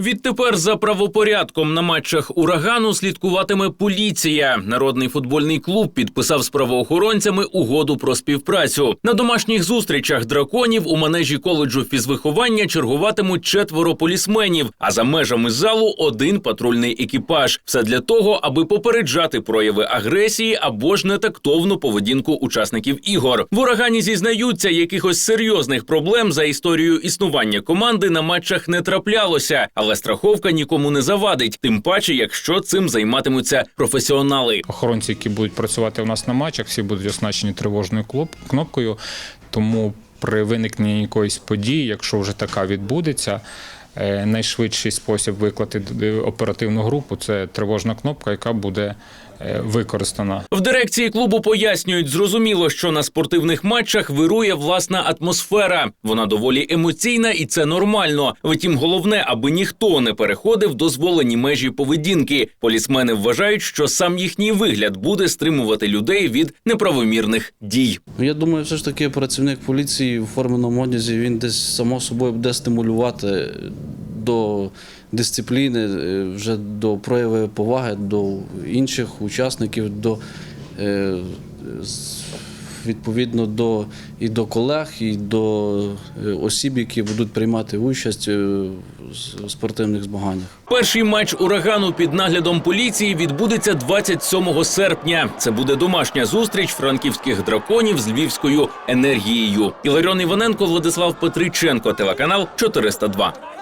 Відтепер за правопорядком на матчах урагану слідкуватиме поліція. Народний футбольний клуб підписав з правоохоронцями угоду про співпрацю. На домашніх зустрічах драконів у манежі коледжу фізвиховання чергуватимуть четверо полісменів, а за межами залу один патрульний екіпаж. Все для того, аби попереджати прояви агресії або ж нетактовну поведінку учасників ігор. В урагані зізнаються, якихось серйозних проблем за історією існування команди на матчах не траплялося, але страховка нікому не завадить, тим паче, якщо цим займатимуться професіонали. Охоронці, які будуть працювати у нас на матчах, всі будуть оснащені тривожною кнопкою. Тому при виникненні якоїсь події, якщо вже така відбудеться, е, найшвидший спосіб виклати оперативну групу це тривожна кнопка, яка буде використана. В дирекції клубу пояснюють, зрозуміло, що на спортивних матчах вирує власна атмосфера. Вона доволі емоційна і це нормально. Втім, головне, аби ніхто не переходив дозволені межі поведінки. Полісмени вважають, що сам їхній вигляд буде стримувати людей від неправомірних дій. Я думаю, все ж таки працівник поліції в форменому одязі він десь само собою буде стимулювати до дисципліни, е, вже до прояви поваги до інших учасників, до е, відповідно до і до колег, і до е, осіб, які будуть приймати участь в спортивних змаганнях. Перший матч урагану під наглядом поліції відбудеться 27 серпня. Це буде домашня зустріч франківських драконів з львівською енергією. Іларіон Іваненко, Владислав Петриченко, телеканал 402.